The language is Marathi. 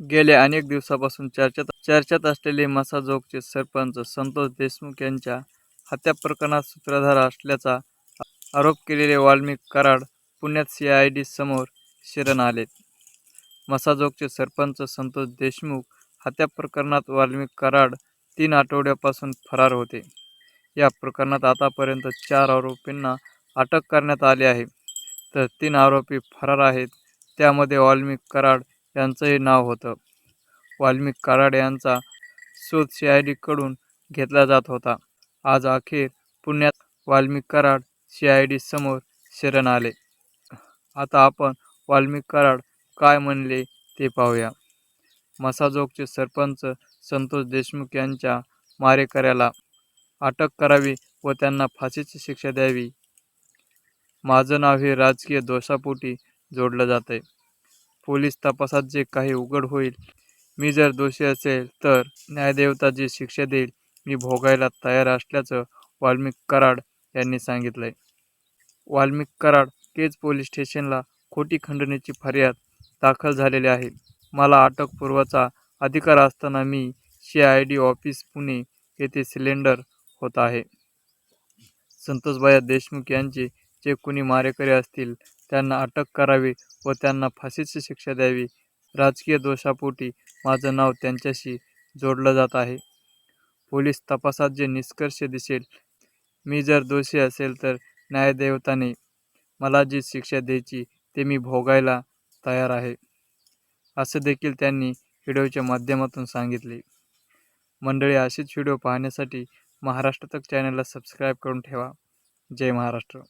गेल्या अनेक दिवसापासून चर्चेत चर्चेत असलेले मसाजोगचे सरपंच संतोष देशमुख यांच्या हत्या प्रकरणात सूत्रधार असल्याचा आरोप केलेले वाल्मिक कराड पुण्यात सी आय डी समोर शरण आलेत. मसाजोगचे सरपंच संतोष देशमुख हत्या प्रकरणात वाल्मिक कराड तीन आठवड्यापासून फरार होते. या प्रकरणात आतापर्यंत चार आरोपींना अटक करण्यात आली आहे. तर तीन आरोपी फरार आहेत. त्यामध्ये वाल्मिक कराड यांचंही नाव होतं. वाल्मिक कराड यांचा शोध सीआयडीकडून घेतला जात होता. आज अखेर पुण्यात वाल्मिक कराड सीआयडी समोर शरण आले. आता आपण वाल्मिक कराड काय म्हणले ते पाहूया. मसाजोगचे सरपंच संतोष देशमुख यांच्या मारेकऱ्याला अटक करावी व त्यांना फाशीची शिक्षा द्यावी. माझं नाव हे राजकीय दोषापोटी जोडलं जातंय. पोलीस तपासात जे काही उघड होईल, मी जर दोषी असेल तर न्यायदेवता जी शिक्षा देईल मी भोगायला तयार असल्याचं वाल्मिक कराड यांनी सांगितलंय. वाल्मिक कराड केज पोलीस स्टेशनला खोटी खंडणीची फर्याद दाखल झालेली आहे. मला अटकपूर्वाचा अधिकार असताना मी शे आय डी ऑफिस पुणे येथे सिलेंडर होत आहे. संतोषबाया देशमुख यांचे जे कुणी मारेकरी असतील त्यांना अटक करावी व त्यांना फाशीची शिक्षा द्यावी. राजकीय दोषापोटी माझं नाव त्यांच्याशी जोडलं जात आहे. पोलीस तपासात जे निष्कर्ष दिसेल, मी जर दोषी असेल तर न्यायदेवताने मला जी शिक्षा द्यायची ते मी भोगायला तयार आहे, असं देखील त्यांनी व्हिडिओच्या माध्यमातून सांगितले. मंडळी असेच व्हिडिओ पाहण्यासाठी महाराष्ट्र तक चॅनलला सबस्क्राईब करून ठेवा. जय महाराष्ट्र.